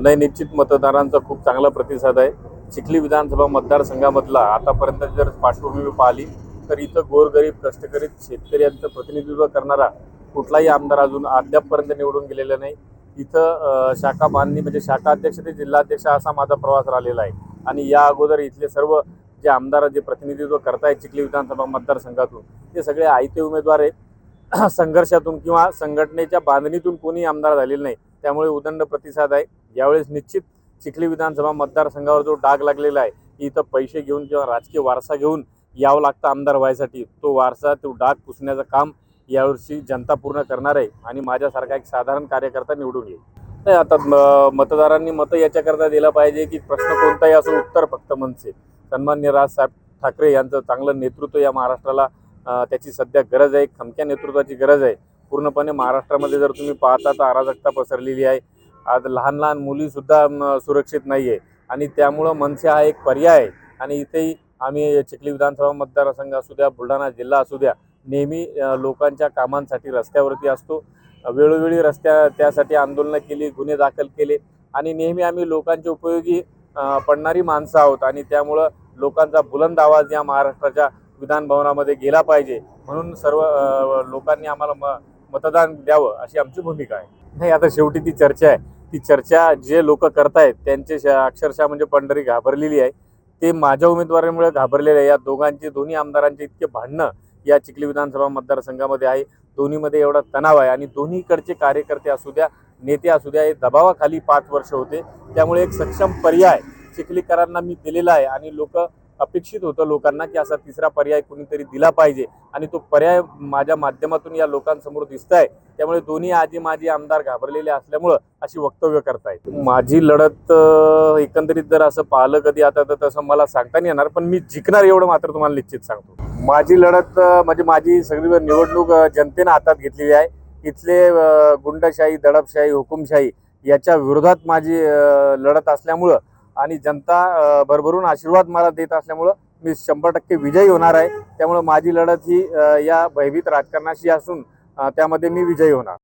नाही निश्चित मतदारांचा खूप चांगला प्रतिसाद आहे. चिखली विधानसभा मतदारसंघामधला आतापर्यंत जर पार्श्वभूमी पाहिली तर इथं गोरगरीब कष्टकरी शेतकऱ्यांचं प्रतिनिधित्व करणारा कुठलाही आमदार अजून अद्यापपर्यंत निवडून गेलेला नाही. इथं शाखा बांधणी म्हणजे शाखा अध्यक्ष ते जिल्हाध्यक्ष असा माझा प्रवास राहिलेला आहे. आणि या अगोदर इथले सर्व जे आमदार जे प्रतिनिधित्व करतायत चिखली विधानसभा मतदारसंघातून ते सगळे आयते उमेदवार आहेत. संघर्षातून किंवा संघटनेच्या बांधणीतून कोणी आमदार झालेले नाही. त्यामुळे उदंड प्रतिसाद आहे. यावेळेस निश्चित चिखली विधानसभा मतदारसंघावर जो डाग लागलेला आहे की इथं पैसे घेऊन किंवा राजकीय वारसा घेऊन यावं लागतं आमदार व्हायसाठी. तो वारसा तो डाग पुसण्याचं काम यावर्षी जनता पूर्ण करणार आहे आणि माझ्यासारखा एक साधारण कार्यकर्ता निवडून येईल. नाही आता मतदारांनी मतं याच्याकरता दिलं पाहिजे की प्रश्न कोणताही असो उत्तर फक्त मनसे. सन्मान्य राजसाहेब ठाकरे यांचं चांगलं नेतृत्व या महाराष्ट्राला त्याची सध्या गरज आहे खमक्या नेतृत्वाची गरज आहे. पूर्णपणे महाराष्ट्रामध्ये जर तुम्ही पाहता तर अराजकता पसरलेली आहे. आज लहान लहान मुलीसुद्धा सुरक्षित नाही आहे आणि त्यामुळं मनसे हा एक पर्याय आहे. आणि इथेही आम्ही चिखली विधानसभा मतदारसंघ असू द्या बुलढाणा जिल्हा असू द्या नेहमी लोकांच्या कामांसाठी रस्त्यावरती असतो. वेळोवेळी रस्त्या त्यासाठी आंदोलनं केली गुन्हे दाखल केले. आणि नेहमी आम्ही लोकांच्या उपयोगी पडणारी माणसं आहोत. आणि त्यामुळं लोकांचा बुलंद आवाज या महाराष्ट्राच्या विधानभवनामध्ये गेला पाहिजे. म्हणून सर्व लोकांनी आम्हाला म मतदान द्यावं अशी आमची भूमिका आहे. नाही आता शेवटी ती चर्चा आहे. ती चर्चा जे लोक करतायत त्यांचे श- अक्षरशः म्हणजे पंढरी घाबरलेली आहे. ते माझ्या उमेदवारामुळे घाबरलेले आहे या दोघांचे दोन्ही आमदारांचे इतके भांडणं या चिखली विधानसभा मतदारसंघामध्ये आहे. दोन्हीमध्ये एवढा तणाव आहे आणि दोन्हीकडचे कार्यकर्ते असू द्या नेते असू द्या हे दबावाखाली पाच वर्ष होते. त्यामुळे एक सक्षम पर्याय चिखलीकरांना मी दिलेला आहे आणि लोक अपेक्षित होतं लोकांना की असा तिसरा पर्याय कुणीतरी दिला पाहिजे. आणि तो पर्याय माझ्या माध्यमातून या लोकांसमोर दिसत आहे त्यामुळे दोन्ही आजी माझी आमदार घाबरलेले असल्यामुळं अशी वक्तव्य करतायत. माझी लढत एकंदरीत जर असं पाहिलं कधी आता तर तसं मला सांगता नाही येणार पण मी जिंकणार एवढं मात्र तुम्हाला निश्चित सांगतो. माझी लढत म्हणजे माझी सगळी निवडणूक जनतेनं हातात घेतलेली आहे. इथले गुंडशाही दडपशाही हुकुमशाही याच्या विरोधात माझी लढत असल्यामुळं आणि जनता भरभरून आशीर्वाद मला देत असल्यामुळं मी शंभर टक्के विजयी होणार आहे. त्यामुळं माझी लढत ही या भयभीत राजकारणाशी असून त्यामध्ये मी विजयी होणार.